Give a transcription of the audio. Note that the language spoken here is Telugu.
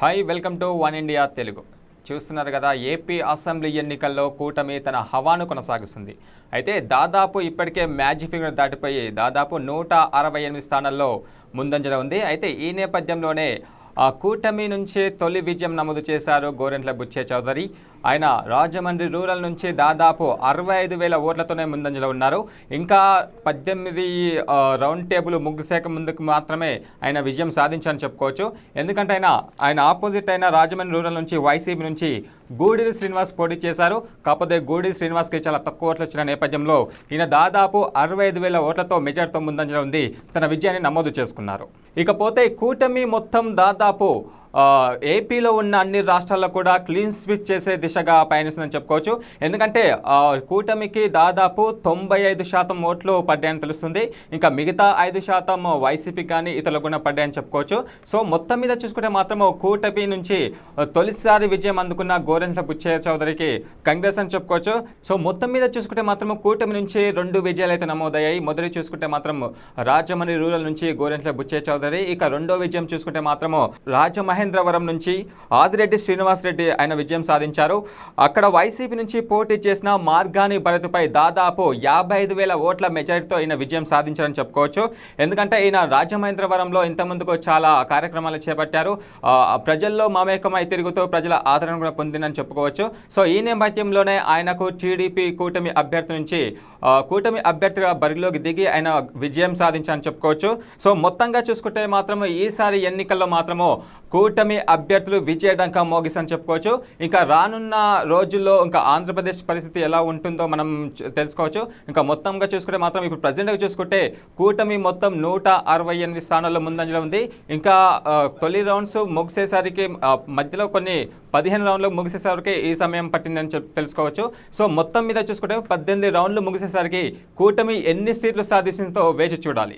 Hi welcome to one India Telugu చూస్తున్నారు కదా ఏపీ అసెంబ్లీ ఎన్నికల్లో కూటమి తన హవాను కొనసాగిస్తుంది. అయితే దాదాపు ఇప్పటికే మ్యాజిక్ ఫిగర్ దాటిపోయి దాదాపు నూట అరవై ఎనిమిది స్థానాల్లో ముందంజలో ఉంది. అయితే ఈ నేపథ్యంలోనే ఆ కూటమి నుంచే తొలి విజయం నమోదు చేశారు గోరెంట్ల బుచ్చే చౌదరి. ఆయన రాజమండ్రి రూరల్ నుంచి దాదాపు అరవై ఐదు వేల ఓట్లతోనే ముందంజలో ఉన్నారు. ఇంకా పద్దెనిమిది రౌండ్ టేబుల్ ముగ్గుసేక ముందుకు మాత్రమే ఆయన విజయం సాధించారని చెప్పుకోవచ్చు. ఎందుకంటే ఆయన ఆయన ఆపోజిట్ అయిన రాజమండ్రి రూరల్ నుంచి వైసీపీ నుంచి గూడూరు శ్రీనివాస్ పోటీ చేశారు. కాకపోతే గూడూరు శ్రీనివాస్కి చాలా తక్కువ ఓట్లు వచ్చిన నేపథ్యంలో ఈయన దాదాపు అరవై ఐదు వేల ఓట్లతో మెజార్టీతో ముందంజలో ఉంది. తన విజయాన్ని నమోదు చేసుకున్నారు. ఇకపోతే కూటమి మొత్తం దాదాపు ఏపీలో ఉన్న అన్ని రాష్ట్రాల్లో కూడా క్లీన్ స్విచ్ చేసే దిశగా పయనిస్తుందని చెప్పుకోవచ్చు. ఎందుకంటే కూటమికి దాదాపు తొంభై ఐదు శాతం ఓట్లు పడ్డాయని తెలుస్తుంది. ఇంకా మిగతా ఐదు శాతం వైసీపీ కానీ ఇతరులకు కూడా పడ్డాయని చెప్పుకోవచ్చు. సో మొత్తం మీద చూసుకుంటే మాత్రం కూటమి నుంచి తొలిసారి విజయం అందుకున్న గోరెంట్ల బుచ్చయ్య చౌదరికి కాంగ్రెస్ అని చెప్పుకోవచ్చు. సో మొత్తం మీద చూసుకుంటే మాత్రం కూటమి నుంచి రెండు విజయాలు అయితే నమోదయ్యాయి. మొదటి చూసుకుంటే మాత్రం రాజమండ్రి రూరల్ నుంచి గోరెంట్ల బుచ్చయ్య చౌదరి. ఇక రెండో విజయం చూసుకుంటే మాత్రము రాజమహేంద్రవరం నుంచి ఆదిరెడ్డి శ్రీనివాస్ రెడ్డి ఆయన విజయం సాధించారు. అక్కడ వైసీపీ నుంచి పోటీ చేసిన మార్గాని భరత్పై దాదాపు యాభై ఐదు వేల ఓట్ల మెజారిటీతో ఈయన విజయం సాధించారని చెప్పుకోవచ్చు. ఎందుకంటే ఈయన రాజమహేంద్రవరంలో ఇంతకుముందుకు చాలా కార్యక్రమాలు చేపట్టారు. ప్రజల్లో మమేకమై తిరుగుతూ ప్రజల ఆదరణ కూడా పొందిందని చెప్పుకోవచ్చు. సో ఈ నేపథ్యంలోనే ఆయనకు టీడీపీ కూటమి అభ్యర్థి నుంచి కూటమి అభ్యర్థిగా బరిలోకి దిగి ఆయన విజయం సాధించారని చెప్పుకోవచ్చు. సో మొత్తంగా చూసుకుంటే మాత్రం ఈసారి ఎన్నికల్లో మాత్రము కూటమి అభ్యర్థులు విజయడంక మోగిసని చెప్పుకోవచ్చు. ఇంకా రానున్న రోజుల్లో ఇంకా ఆంధ్రప్రదేశ్ పరిస్థితి ఎలా ఉంటుందో మనం తెలుసుకోవచ్చు. ఇంకా మొత్తంగా చూసుకుంటే మాత్రం ఇప్పుడు ప్రజెంట్గా చూసుకుంటే కూటమి మొత్తం నూట అరవై ఎనిమిది స్థానాల్లో ముందంజలో ఉంది. ఇంకా తొలి రౌండ్స్ ముగిసేసరికి మధ్యలో కొన్ని పదిహేను రౌండ్లు ముగిసేసరికి ఈ సమయం పట్టిందని చెప్పి తెలుసుకోవచ్చు. సో మొత్తం మీద చూసుకుంటే పద్దెనిమిది రౌండ్లు ముగిసేసరికి కూటమి ఎన్ని సీట్లు సాధించిందో వేచి చూడాలి.